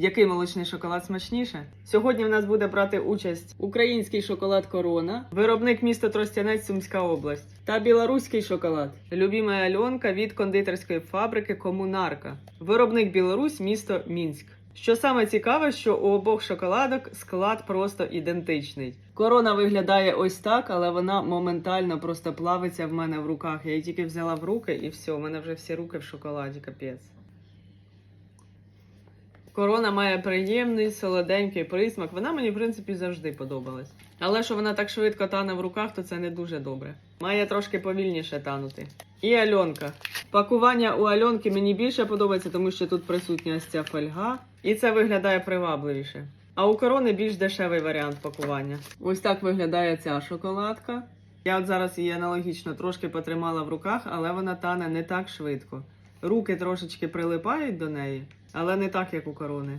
Який молочний шоколад смачніше? Сьогодні в нас буде брати участь український шоколад Корона, виробник місто Тростянець, Сумська область, та білоруський шоколад. Любіма Альонка від кондитерської фабрики Комунарка. Виробник Білорусь, місто Мінськ. Що саме цікаве, що у обох шоколадок склад просто ідентичний. Корона виглядає ось так, але вона моментально просто плавиться в мене в руках. Я її тільки взяла в руки і все, у мене вже всі руки в шоколаді, капець. Корона має приємний солоденький присмак. Вона мені, в принципі, завжди подобалась. Але що вона так швидко тане в руках, то це не дуже добре. Має трошки повільніше танути. І Альонка. Пакування у Альонки мені більше подобається, тому що тут присутня ось ця фольга, і це виглядає привабливіше. А у корони більш дешевий варіант пакування. Ось так виглядає ця шоколадка. Я от зараз її аналогічно трошки потримала в руках, але вона тане не так швидко. Руки трошечки прилипають до неї, але не так, як у корони.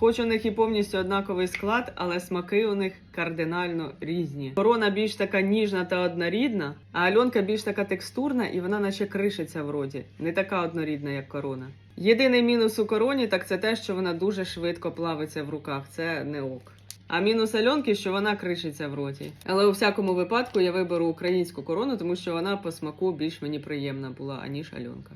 Хоч у них і повністю однаковий склад, але смаки у них кардинально різні. Корона більш така ніжна та однорідна, а Альонка більш така текстурна і вона наче кришиться в роті. Не така однорідна, як корона. Єдиний мінус у короні так це те, що вона дуже швидко плавиться в руках. Це не ок. А мінус Альонки, що вона кришиться в роті. Але у всякому випадку я виберу українську корону, тому що вона по смаку більш мені приємна була, аніж Альонка.